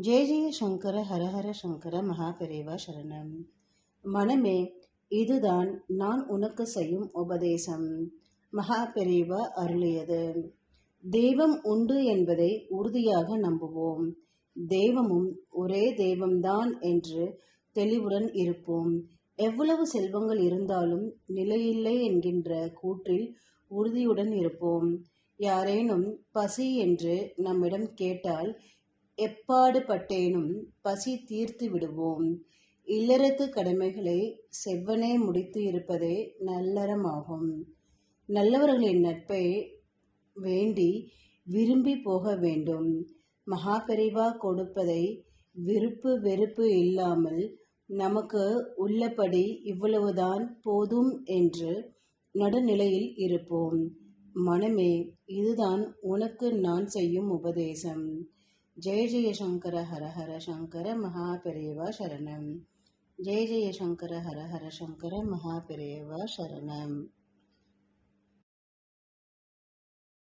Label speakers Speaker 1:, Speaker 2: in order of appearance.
Speaker 1: ஜெய ஜெய சங்கர ஹரஹர சங்கர மகாபெரிவா சரணம் மனமே இதுதான் நான் உனக்கு செய்யும் உபதேசம் மகாபெரிவா அருளியது தெய்வம் உண்டு என்பதை உறுதியாக நம்புவோம். தெய்வமும் ஒரே தெய்வம்தான் என்று தெளிவுடன் இருப்போம். எவ்வளவு செல்வங்கள் இருந்தாலும் நிலையில்லை என்கின்ற கூற்றில் உறுதியுடன் இருப்போம். யாரேனும் பசி என்று நம்மிடம் கேட்டால் எப்பாடுபட்டேனும் பசி தீர்த்து விடுவோம். இல்லறத்து கடமைகளை செவ்வனே முடித்து இருப்பதே நல்லறமாகும். நல்லவர்களின் நட்பை வேண்டி விரும்பி போக வேண்டும். மகாபெரிவா கொடுப்பதை விருப்பு வெறுப்பு இல்லாமல் நமக்கு உள்ளபடி இவ்வளவுதான் போதும் என்று நடுநிலையில் இருப்போம். மனமே இதுதான் உனக்கு நான் செய்யும் உபதேசம். ஜெய ஜெய சங்கர ஹர ஹர சங்கர மகாபெரியவா சரணம் ஜெய ஜெய சங்கர ஹர ஹர சங்கர மகாபெரியவா சரணம்